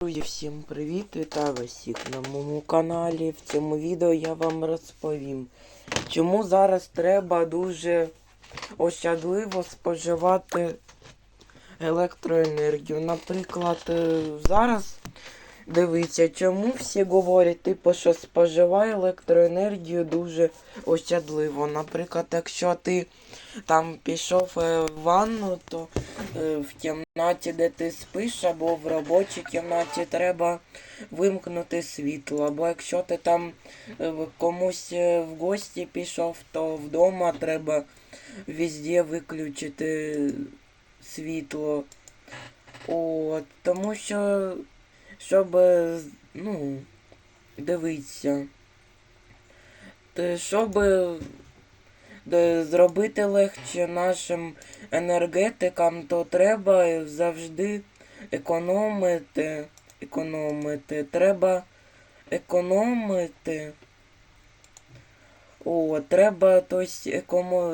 Друзі, всім привіт! Вітаю всіх на моєму каналі. В цьому відео я вам розповім, чому зараз треба дуже ощадливо споживати електроенергію. Наприклад, е, зараз дивіться, чому всі говорять, типу, що споживає електроенергію дуже ощадливо. Наприклад, якщо ти там пішов е, в ванну, то е, в кімнаті, де ти спиш, або в робочій кімнаті треба вимкнути світло. Або якщо ти там е, комусь в гості пішов, то вдома треба везде виключити світло. От, тому що, щоб, ну, дивитися, щоб зробити легше нашим енергетикам, то треба завжди економити. Економити. Треба економити. О, треба тось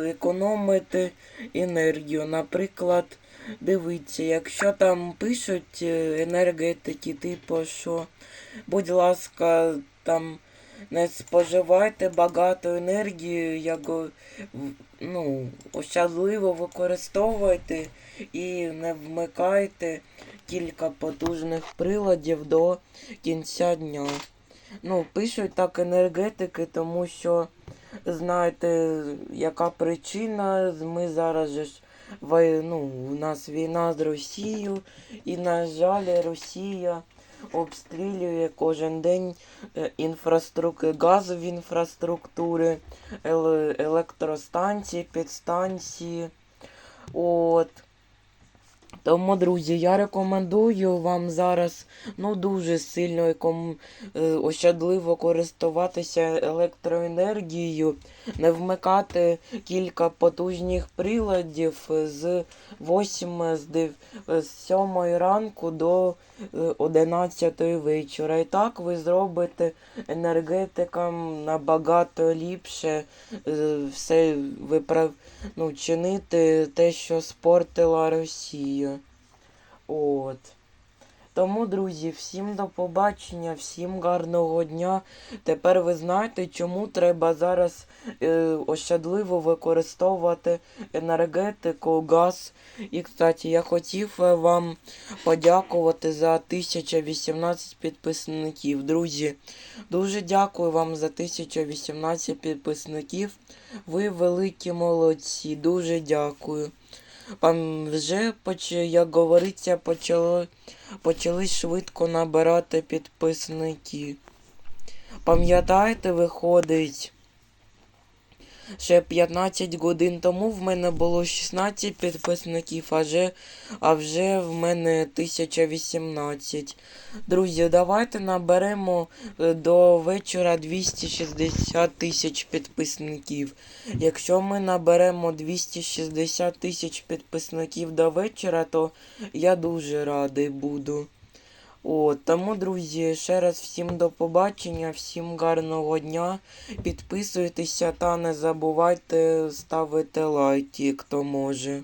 економити енергію. Наприклад, дивіться, якщо там пишуть е, енергетики, типу, що, будь ласка, там не споживайте багато енергії, як ну, ощадливо використовуйте і не вмикайте кілька потужних приладів до кінця дня. Ну, пишуть так енергетики, тому що знаєте, яка причина. Ми зараз ж ну, у нас війна з Росією, і, на жаль, Росія обстрілює кожен день е, інфраструктури, газові інфраструктури, електростанції, підстанції. От. Тому, друзі, я рекомендую вам зараз ну, дуже сильно еком... е, ощадливо користуватися електроенергією, не вмикати кілька потужних приладів з 8 з, дев... з 7 ранку до е, 11 вечора. І так ви зробите енергетикам набагато ліпше е, все виправ... ну, чинити те, що спортила Росія. От. Тому, друзі, всім до побачення, всім гарного дня. Тепер ви знаєте, чому треба зараз е, ощадливо використовувати енергетику, газ. І, кстати, я хотів е, вам подякувати за 1018 підписників. Друзі, дуже дякую вам за 1018 підписників. Ви великі молодці, дуже дякую. Вже, як говориться, почали почали швидко набирати підписники. Пам'ятаєте, виходить, ще 15 годин тому в мене було 16 підписників, а вже, а вже в мене 1018. Друзі, давайте наберемо е, до вечора 260 тисяч підписників. Якщо ми наберемо 260 тисяч підписників до вечора, то я дуже радий буду. От, тому, друзі, ще раз всім до побачення, всім гарного дня. Підписуйтеся та не забувайте ставити лайки, хто може.